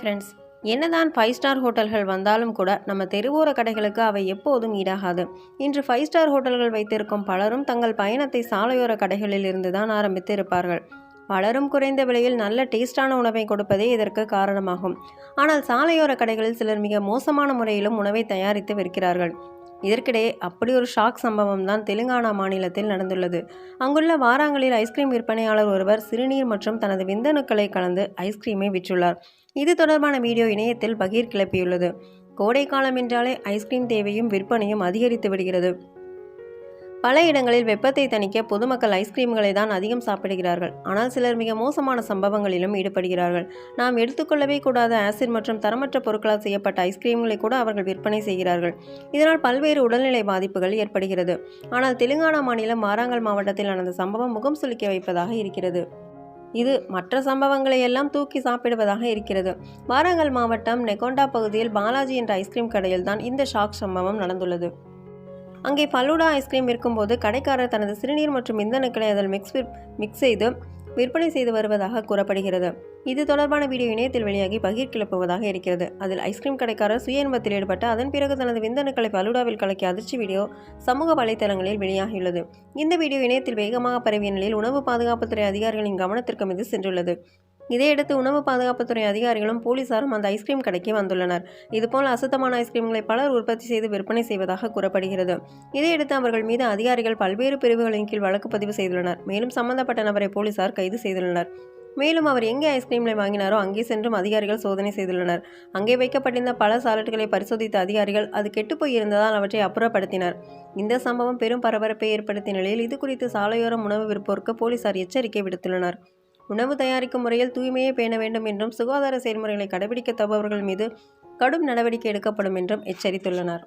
Friends என்னதான் five star ஹோட்டல்கள் வந்தாலும் கூட நம்ம தெருவோர கடைகளுக்கு அவை எப்போதும் ஈடாகாது. இன்று ஃபைவ் ஸ்டார் ஹோட்டல்கள் வைத்திருக்கும் பலரும் தங்கள் பயணத்தை சாலையோர கடைகளில் இருந்து தான் ஆரம்பித்து இருப்பார்கள். பலரும் குறைந்த விலையில் நல்ல டேஸ்டான உணவை கொடுப்பதே இதற்கு காரணமாகும். ஆனால் சாலையோர கடைகளில் சிலர் மிக மோசமான முறையிலும் உணவை தயாரித்து விற்கிறார்கள். இதற்கிடையே அப்படி ஒரு ஷாக் சம்பவம் தான் தெலுங்கானா மாநிலத்தில் நடந்துள்ளது. அங்குள்ள வாராங்களில் ஐஸ்கிரீம் விற்பனையாளர் ஒருவர் சிறுநீர் மற்றும் தனது விந்தணுக்களை கலந்து ஐஸ்கிரீமை விற்றுள்ளார். இது தொடர்பான வீடியோ இணையத்தில் பகீர் கிளப்பியுள்ளது கோடை காலம் என்றாலே ஐஸ்கிரீம் தேவையும் விற்பனையும் அதிகரித்து விடுகிறது. பல இடங்களில் வெப்பத்தை தணிக்க பொதுமக்கள் ஐஸ்கிரீம்களை தான் அதிகம் சாப்பிடுகிறார்கள். ஆனால் சிலர் மிக மோசமான சம்பவங்களிலும் ஈடுபடுகிறார்கள். நாம் எடுத்துக்கொள்ளவே கூடாத ஆசிட் மற்றும் தரமற்ற பொருட்களால் செய்யப்பட்ட ஐஸ்கிரீம்களை கூட அவர்கள் விற்பனை செய்கிறார்கள். இதனால் பல்வேறு உடல்நிலை பாதிப்புகள் ஏற்படுகிறது. ஆனால் தெலுங்கானா மாநிலம் வாராங்கல் மாவட்டத்தில் நடந்த சம்பவம் முகம் சுளிக்க வைப்பதாக இருக்கிறது. இது மற்ற சம்பவங்களை எல்லாம் தூக்கி சாப்பிடுவதாக இருக்கிறது. வாரங்கல் மாவட்டம் நெகொண்டா பகுதியில் பாலாஜி என்ற ஐஸ்கிரீம் கடையில் தான் இந்த ஷாக் சம்பவம் நடந்துள்ளது. அங்கே ஃபலூடா ஐஸ்கிரீம் விற்கும்போது கடைக்காரர் தனது சிறுநீர் மற்றும் இந்தணுக்களை அதில் மிக்ஸ் மிக்ஸ் செய்து விற்பனை செய்து வருவதாக கூறப்படுகிறது. இது தொடர்பான வீடியோ இணையத்தில் வெளியாகி பகிர் கிளப்புவதாக இருக்கிறது. அதில் ஐஸ்கிரீம் கடைக்காரர் சுய இன்பத்தில் ஈடுபட்டு அதன் பிறகு தனது விந்தணுக்களை பலுடாவில் கலக்கிய அதிர்ச்சி வீடியோ சமூக வலைதளங்களில் வெளியாகியுள்ளது. இந்த வீடியோ இணையத்தில் வேகமாக பரவிய நிலையில் உணவு பாதுகாப்புத்துறை அதிகாரிகளின் கவனத்திற்கும் இது சென்றுள்ளது. இதையடுத்து உணவு பாதுகாப்புத்துறை அதிகாரிகளும் போலீசாரும் அந்த ஐஸ்கிரீம் கடைக்கு வந்துள்ளனர். இதுபோல் அசுத்தமான ஐஸ்கிரீம்களை பலர் உற்பத்தி செய்து விற்பனை செய்வதாக கூறப்படுகிறது. இதையடுத்து அவர்கள் மீது அதிகாரிகள் பல்வேறு பிரிவுகளின் கீழ் வழக்கு பதிவு செய்துள்ளனர். மேலும் சம்பந்தப்பட்ட நபரை போலீசார் கைது செய்துள்ளனர். மேலும் அவர் எங்கே ஐஸ்கிரீம்களை வாங்கினாரோ அங்கே சென்றும் அதிகாரிகள் சோதனை செய்துள்ளனர். அங்கே வைக்கப்பட்டிருந்த பல சாலட்களை பரிசோதித்த அதிகாரிகள் அது கெட்டுப்போய் இருந்ததால் அவற்றை அப்புறப்படுத்தினர். இந்த சம்பவம் பெரும் பரபரப்பை ஏற்படுத்திய நிலையில் இது குறித்து சாலையோரம் உணவு விற்போருக்கு போலீசார் எச்சரிக்கை விடுத்துள்ளனர். உணவு தயாரிக்கும் முறையில் தூய்மையை பேண வேண்டும் என்றும் சுகாதார செயல்முறைகளை கடைபிடிக்க தவறுபவர்கள் மீது கடும் நடவடிக்கை எடுக்கப்படும் என்றும் எச்சரித்துள்ளனர்.